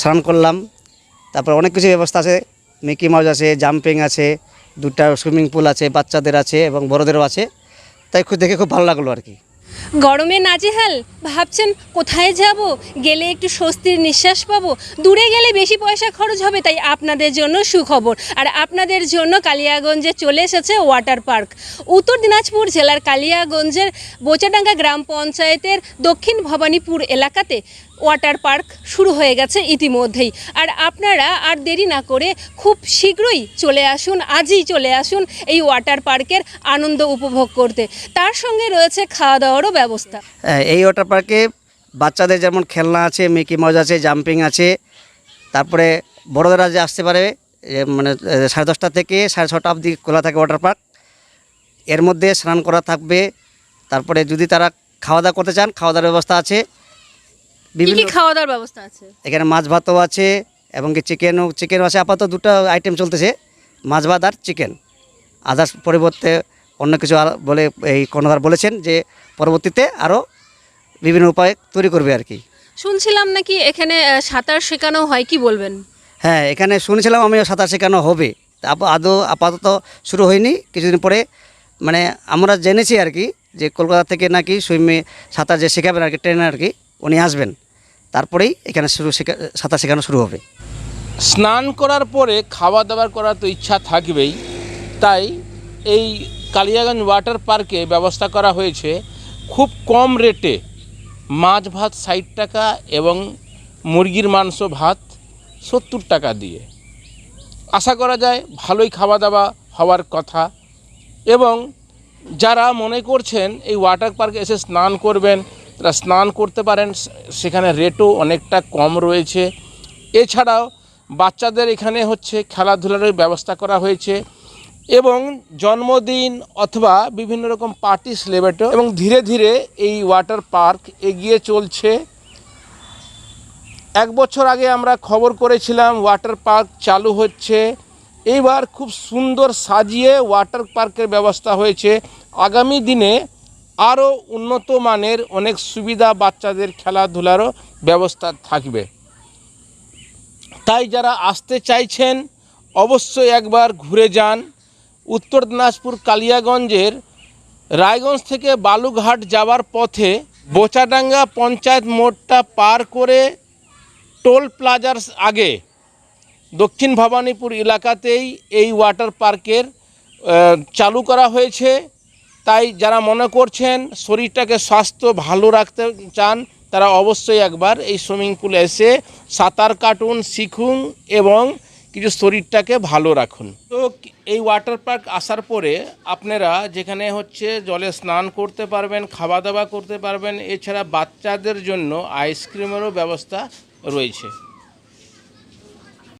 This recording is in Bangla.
স্নান করলাম। তারপর অনেক কিছু ব্যবস্থা আছে। মিকি মাউজ আছে, জাম্পিং আছে, দুটা সুইমিং পুল আছে, বাচ্চাদের আছে এবং বড়দেরও আছে। তাই খুব দেখে খুব ভালো লাগল আর কি। গরমে নাজেহাল, ভাবছেন কোথায় যাব? গেলে একটু স্বস্তির নিঃশ্বাস পাবো? দূরে গেলে বেশি পয়সা খরচ হবে, তাই আপনাদের জন্য সুখবর। আর আপনাদের জন্য কালিয়াগঞ্জে চলে এসেছে ওয়াটার পার্ক। উত্তর দিনাজপুর জেলার কালিয়াগঞ্জের বোচাডাঙ্গা গ্রাম পঞ্চায়েতের দক্ষিণ ভবানীপুর এলাকাতে ওয়াটার পার্ক শুরু হয়ে গেছে ইতিমধ্যেই। আর আপনারা আর দেরি না করে খুব শীঘ্রই চলে আসুন আজই চলে আসুন এই ওয়াটার পার্কের আনন্দ উপভোগ করতে। তার সঙ্গে রয়েছে খাওয়া দাওয়ারও ব্যবস্থা। হ্যাঁ, এই ওয়াটার পার্কে বাচ্চাদের যেমন খেলনা আছে মিকি মাউজ আছে জাম্পিং আছে তারপরে বড়দেরা যে আসতে পারে মানে সাড়ে দশটা থেকে সাড়ে ছটা অবধি খোলা থাকে ওয়াটার পার্ক। এর মধ্যে স্নান করা থাকবে তারপরে যদি তারা খাওয়া দাওয়া করতে চান খাওয়া দাওয়ার ব্যবস্থা আছে। বিভিন্ন খাওয়া দাওয়ার ব্যবস্থা আছে? এখানে মাছ ভাতও আছে এবং কি চিকেনও চিকেন আছে। আপাতত দুটো আইটেম চলতেছে মাছ ভাত আর চিকেন আদার্স পরিবর্তে অন্য কিছু আর বলে এই কর্ণধার বলেছেন যে পরবর্তীতে আরও বিভিন্ন উপায় তৈরি করবে আর কি। শুনছিলাম নাকি এখানে সাঁতার শেখানো হয় কি বলবেন? হ্যাঁ এখানে শুনেছিলাম আমিও সাঁতার শেখানো হবে। আদৌ আপাতত শুরু হয়নি কিছুদিন পরে মানে আমরা জেনেছি আর কি যে কলকাতা থেকে নাকি সুইমি সাঁতার যে শেখাবেন আর কি ট্রেনার আর কি উনি আসবেন। তারপরেই এখানে শুরু শেখা, সাঁতার শেখানো শুরু হবে। স্নান করার পরে খাওয়া দাওয়া করার তো ইচ্ছা থাকবেই। তাই এই কালিয়াগঞ্জ ওয়াটার পার্কে ব্যবস্থা করা হয়েছে খুব কম রেটে মাছ ভাত ষাট টাকা এবং মুরগির মাংস ভাত সত্তর টাকা দিয়ে। আশা করা যায় ভালোই খাওয়া দাওয়া হওয়ার কথা এবং যারা মনে করছেন এই ওয়াটার পার্কে এসে স্নান করবেন তারা স্নান করতে পারেন সেখানে রেটও অনেকটা কম রয়েছে। এছাড়াও বাচ্চাদের এখানে হচ্ছে খেলাধুলার ব্যবস্থা করা হয়েছে এবং জন্মদিন অথবা বিভিন্ন রকম পার্টি সেলিব্রেট এবং ধীরে ধীরে এই ওয়াটার পার্ক এগিয়ে চলছে। এক বছর আগে আমরা খবর করেছিলাম ওয়াটার পার্ক চালু হচ্ছে। এইবার খুব সুন্দর সাজিয়ে ওয়াটার পার্কের ব্যবস্থা হয়েছে। আগামী দিনে আরও উন্নত মানের অনেক সুবিধা বাচ্চাদের খেলাধুলারও ব্যবস্থা থাকবে। তাই যারা আসতে চাইছেন, অবশ্যই একবার ঘুরে যান। উত্তর দিনাজপুর কালিয়াগঞ্জের রায়গঞ্জ থেকে বালুঘাট যাওয়ার পথে বোচাডাঙ্গা পঞ্চায়েত মোড়টা পার করে টোল প্লাজার আগে দক্ষিণ ভবানীপুর এলাকাতেই এই ওয়াটার পার্কের চালু করা হয়েছে। তাই যারা মনে করছেন শরীরটাকে স্বাস্থ্য ভালো রাখতে চান, তারা অবশ্যই একবার এই সুইমিং পুলে এসে সাঁতার কাটুন, শিখুন এবং কিছু শরীরটাকে ভালো রাখুন। তো এই ওয়াটার পার্ক আসার পরে আপনারা যেখানে হচ্ছে জলে স্নান করতে পারবেন খাওয়া দাওয়া করতে পারবেন, এছাড়া বাচ্চাদের জন্য আইসক্রিমেরও ব্যবস্থা রয়েছে।